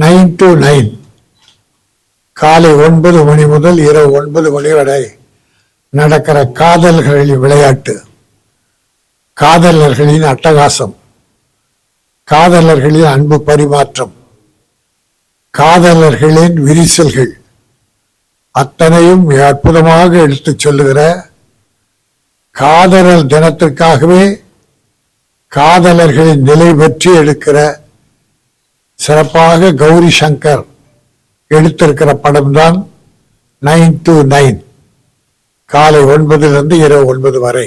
Nine to nine காலை ஒன்பது மணி முதல் இரவு ஒன்பது மணி வரை நடக்கிற காதல்களின் விளையாட்டு. காதலர்களின் அட்டகாசம். காதலர்களின் அன்பு பரிமாற்றம். காதலர்களின் விரிசல்கள். அத்தனையும் மிக அற்புதமாக எடுத்துச் சொல்லுகிற காதலர் தினத்திற்காகவே காதலர்களின் நிலை பற்றி எடுக்கிற சிறப்பாக கௌரி சங்கர் எடுத்திருக்கிற படம்தான் நைன் டு நைன் காலை ஒன்பதிலிருந்து இரவு ஒன்பது வரை.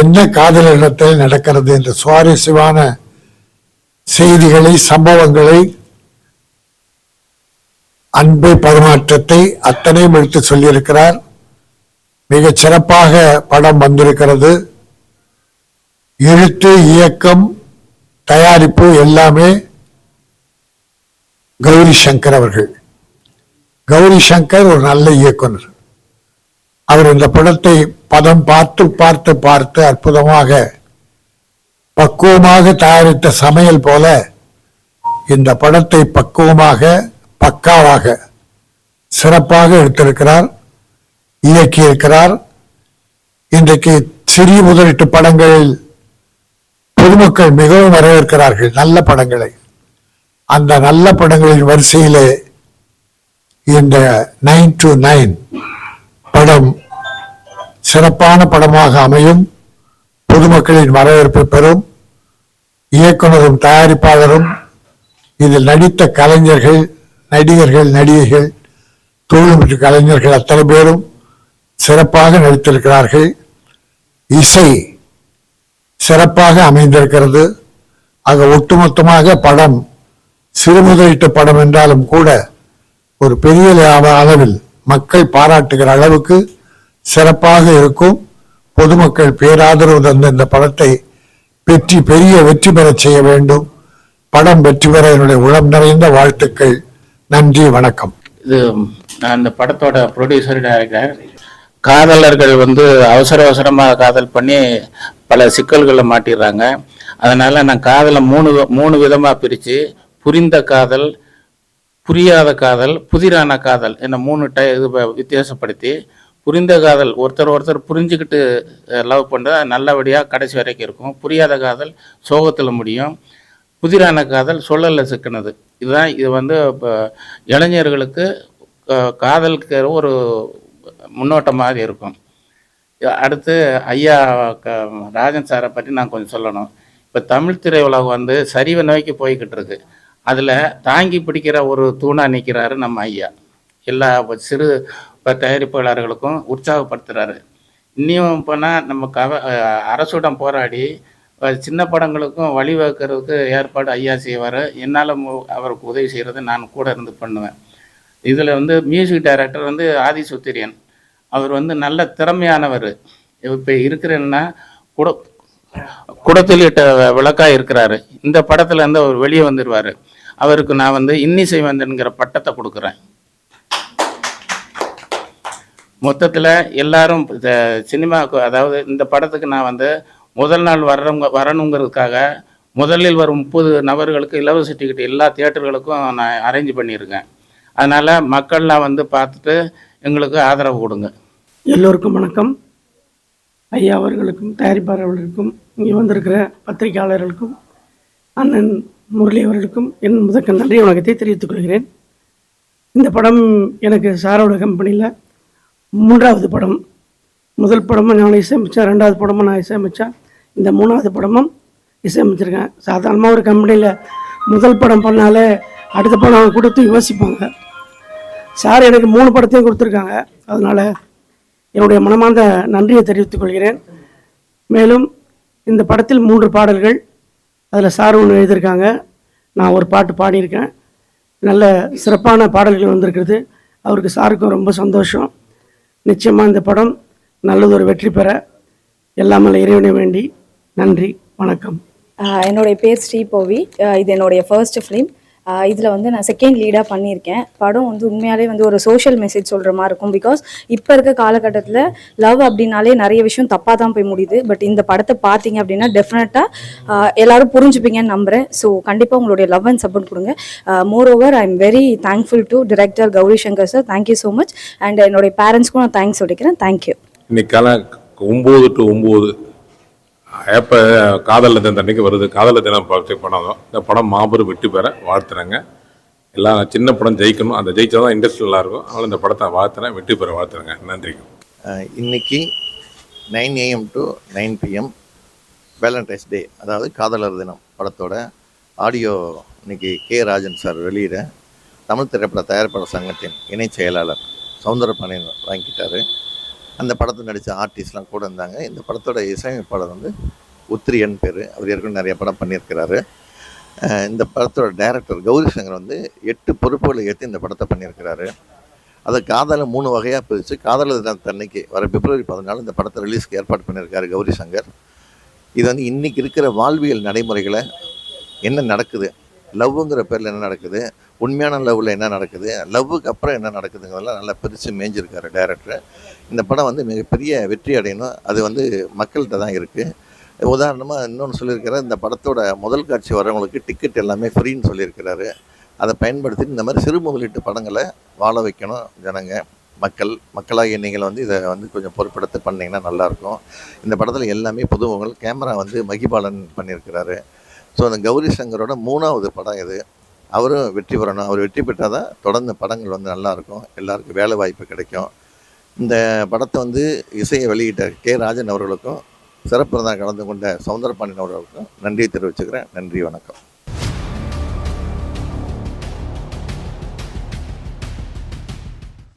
என்ன காதல் இடத்தில் நடக்கிறது என்ற சுவாரஸ்யமான செய்திகளை சம்பவங்களை அன்பை பரிமாற்றத்தை அத்தனையும் எடுத்து சொல்லியிருக்கிறார். மிகச் சிறப்பாக படம் வந்திருக்கிறது. எழுத்து இயக்கம் தயாரிப்பு எல்லாமே கௌரி சங்கர் அவர்கள். கௌரி சங்கர் ஒரு நல்ல இயக்குனர். அவர் இந்த படத்தை பதம் பார்த்து பார்த்து பார்த்து அற்புதமாக பக்குவமாக தயாரித்த சமையல் போல இந்த படத்தை பக்குவமாக பக்காவாக சிறப்பாக எடுத்திருக்கிறார் இயக்கியிருக்கிறார். இன்றைக்கு சிறிய முதலீட்டு படங்களில் பொதுமக்கள் மிகவும் வரவேற்கிறார்கள் நல்ல படங்களை. அந்த நல்ல படங்களின் வரிசையிலே இந்த நைன் டு நைன் படம் சிறப்பான படமாக அமையும். பொதுமக்களின் வரவேற்பை பெறும். இயக்குனரும் தயாரிப்பாளரும் இதில் நடித்த கலைஞர்கள் நடிகர்கள் நடிகைகள் தொழில்நுட்ப கலைஞர்கள் அத்தனை பேரும் சிறப்பாக நடித்திருக்கிறார்கள். இசை சிறப்பாக அமைந்திருக்கிறது. ஆக ஒட்டுமொத்தமாக படம் சிறுமுதலீட்டு படம் என்றாலும் கூட ஒரு பெரிய அளவில் மக்கள் பாராட்டுகிற அளவுக்கு சிறப்பாக இருக்கும். பொதுமக்கள் பேராதரவு தந்த இந்த படத்தை வெற்றி பெரிய வெற்றி பெறச் செய்ய வேண்டும். படம் வெற்றி பெற என்னுடைய உளம் நிறைந்த வாழ்த்துக்கள். நன்றி வணக்கம். இது நான் இந்த படத்தோட ப்ரொடியூசர் டைரக்டர் காதலர்கள் வந்து அவசர அவசரமாக காதல் பண்ணி பல சிக்கல்களை மாட்டிடுறாங்க. அதனால நான் காதலை மூணு மூணு விதமாக பிரித்து புரிந்த காதல் புரியாத காதல் புதிரான காதல் என்ன மூணு டை இது வித்தியாசப்படுத்தி புரிந்த காதல் ஒருத்தர் ஒருத்தர் புரிஞ்சுக்கிட்டு லவ் பண்ணுறது நல்லபடியாக கடைசி வரைக்கும் இருக்கும். புரியாத காதல் சோகத்தில் முடியும். புதிரான காதல் சொல்லலில் சிக்கினது. இதுதான் இது வந்து இப்போ இளைஞர்களுக்கு காதலுக்கு ஒரு முன்னோட்டம் மாதிரி இருக்கும். அடுத்து ஐயா க- ராஜன் சாரை பற்றி நான் கொஞ்சம் சொல்லணும். இப்போ தமிழ் திரையுலகம் வந்து சரிவை நோக்கி போய்கிட்டு இருக்குது அதில் தாங்கி பிடிக்கிற ஒரு தூணாக நிற்கிறாரு நம்ம ஐயா. எல்லா சிறு தயாரிப்பாளர்களுக்கும் உற்சாகப்படுத்துகிறாரு இன்னும் போனால் நம்ம கவ அரசுடன் போராடி சின்ன படங்களுக்கும் வழிவகுக்கிறதுக்கு ஏற்பாடு ஐயா செய்வார். என்னால் அவருக்கு உதவி செய்கிறது நான் கூட இருந்து பண்ணுவேன். இதில் வந்து மியூசிக் டைரக்டர் வந்து ஆதி சுத்திரியன் அவர் வந்து நல்ல திறமையானவர். இப்போ இருக்கிறேன்னா குட குடத்தில் இட்ட விளக்காக இருக்கிறாரு. இந்த படத்துலேருந்து அவர் வெளியே வந்துடுவார் அவருக்கு நான் வந்து இன்னிசை வந்தன்கிற பட்டத்தை கொடுக்குறேன். மொத்தத்தில் எல்லாரும் இந்த சினிமாவுக்கு அதாவது இந்த படத்துக்கு நான் வந்து முதல் நாள் வர்றவங்க வரணுங்கிறதுக்காக முதலில் வரும் முப்பது நபர்களுக்கு இலவச டிக்கெட் எல்லா தியேட்டர்களுக்கும் நான் அரேஞ்ச் பண்ணியிருக்கேன். அதனால் மக்கள்லாம் வந்து பார்த்துட்டு எங்களுக்கு ஆதரவு கொடுங்க. எல்லோருக்கும் வணக்கம். ஐயா அவர்களுக்கும் தயாரிப்பாளர்களுக்கும் இங்கே வந்திருக்கிற பத்திரிகையாளர்களுக்கும் அண்ணன் முரளி அவர்களுக்கும் என் முதற்க நன்றி வணக்கத்தை தெரிவித்துக் கொள்கிறேன். இந்த படம் எனக்கு சாரோட கம்பெனியில் மூன்றாவது படம். முதல் படமும் நான் இசையமைச்சேன் ரெண்டாவது படமும் நான் இசையமைச்சேன் இந்த மூணாவது படமும் இசையமைச்சிருக்கேன். சாதாரணமாக ஒரு கம்பெனியில் முதல் படம் பண்ணாலே அடுத்த படம் கொடுத்து யோசிப்பாங்க. சார் எனக்கு மூணு படத்தையும் கொடுத்துருக்காங்க. அதனால் என்னுடைய மனமார்ந்த நன்றியை தெரிவித்துக் கொள்கிறேன். மேலும் இந்த படத்தில் மூன்று பாடல்கள் அதில் சார் ஒன்று எழுதியிருக்காங்க. நான் ஒரு பாட்டு பாடியிருக்கேன். நல்ல சிறப்பான பாடல்கள் வந்திருக்கிறது. அவருக்கு சாருக்கும் ரொம்ப சந்தோஷம். நிச்சயமாக இந்த படம் நல்லதொரு வெற்றி பெற எல்லாமே இறைவனை வேண்டி நன்றி வணக்கம். என்னுடைய பேர் ஸ்ரீபோவி இது என்னுடைய ஃபர்ஸ்ட் ஃபிலிம் இதில் வந்து நான் செகண்ட் லீடாக பண்ணியிருக்கேன். படம் வந்து உண்மையாலே வந்து ஒரு சோஷியல் மெசேஜ் சொல்கிற மாதிரி இருக்கும். பிகாஸ் இப்போ இருக்க காலகட்டத்தில் லவ் அப்படின்னாலே நிறைய விஷயம் தப்பாக தான் போய் முடியுது. பட் இந்த படத்தை பார்த்தீங்க அப்படின்னா டெஃபினட்டாக எல்லாரும் புரிஞ்சுப்பீங்கன்னு நம்புகிறேன் ஸோ கண்டிப்பாக உங்களுடைய லவ் அண்ட் சப்போர்ட் கொடுங்க. Moreover I am very thankful to director Gauri Shankar sir thank you so much and என்னுடைய பேரண்ட்ஸ்க்கும் நான் தேங்க்ஸ் சொல்லிக்கிறேன். தேங்க்யூ இன்னைக்கு ஒம்பது டு ஒம்பது. எப்போ காதல் தினம் அன்னைக்கு வருது? காதல் தினம் பார்த்து படம் இந்த படம் மாபெரும் வெற்றி பெற வாழ்த்துறேங்க. எல்லாம் சின்ன படம் ஜெயிக்கணும். அந்த ஜெயிச்சா தான் இண்டஸ்ட்ரி இருக்கும். அதனால இந்த படத்தை வாழ்த்துறேன். வெற்றி பெற வாழ்த்துறேங்க. நன்றிங்க இன்னைக்கு nine AM to nine PM Valentine's Day அதாவது காதலர் தினம் படத்தோட ஆடியோ இன்னைக்கு கே ராஜன் சார் வெளியிட தமிழ் திரைப்பட தயாரிப்பாளர் சங்கத்தின் இணைச் செயலாளர் சவுந்தரபாண்டியன் வாங்கிக்கிட்டாரு அந்த படத்தில் நடித்த ஆர்டிஸ்ட்லாம் கூட இருந்தாங்க. இந்த படத்தோட இசையமைப்பாளர் வந்து உத்திரியன் பேர். அவர் ஏற்கனவே நிறைய படம் பண்ணியிருக்கிறாரு. இந்த படத்தோட டைரக்டர் கௌரி சங்கர் வந்து எட்டு பொறுப்புகளை ஏற்று இந்த படத்தை பண்ணியிருக்கிறாரு. அதை காதலை மூணு வகையாக பிரித்து காதலர் தினத்தன்னைக்கு வர பிப்ரவரி பதினாலு இந்த படத்தை ரிலீஸ்க்கு ஏற்பாடு பண்ணியிருக்காரு கௌரி சங்கர். இது வந்து இன்றைக்கி இருக்கிற வாழ்வியல் நடைமுறைகளை என்ன நடக்குது? லவ்வுங்கிற பேரில் என்ன நடக்குது? உண்மையான லவ்வில் என்ன நடக்குது லவ்வுக்கு அப்புறம் என்ன நடக்குதுங்கிறதெல்லாம் நல்லா பிரித்து மேய்ஞ்சிருக்காரு டேரக்டர் இந்த படம் வந்து மிகப்பெரிய வெற்றி அடையணும். அது வந்து மக்கள்கிட்ட தான் இருக்குது உதாரணமாக இன்னொன்று சொல்லியிருக்கிறார் இந்த படத்தோட முதல் காட்சி வரவங்களுக்கு டிக்கெட் எல்லாமே ஃப்ரீன்னு சொல்லியிருக்கிறாரு. அதை பயன்படுத்தி இந்த மாதிரி சிறு முதலீட்டு படங்களை வாழ வைக்கணும் ஜனங்க மக்கள் மக்களாகிய நீங்கள் வந்து இதை வந்து கொஞ்சம் பொறுப்பெடுத்து பண்ணிங்கன்னா நல்லாயிருக்கும். இந்த படத்தில் எல்லாமே புதுமுகங்கள் கேமரா வந்து மகிபாலன் பண்ணியிருக்கிறாரு. ஸோ அந்த கௌரி சங்கரோட மூணாவது படம் இது. அவரும் வெற்றி பெறணும். அவர் வெற்றி பெற்றால் தான் தொடர்ந்து படங்கள் வந்து நல்லாயிருக்கும். எல்லாருக்கும் வேலை வாய்ப்பு கிடைக்கும். இந்த படத்தை வந்து இசையை வெளியிட்ட கே. ராஜன் அவர்களுக்கும் சிறப்பு கலந்து கொண்ட சவுந்தரபாண்டியன் அவர்களுக்கும் நன்றி தெரிவிச்சுக்கிறேன். நன்றி வணக்கம்.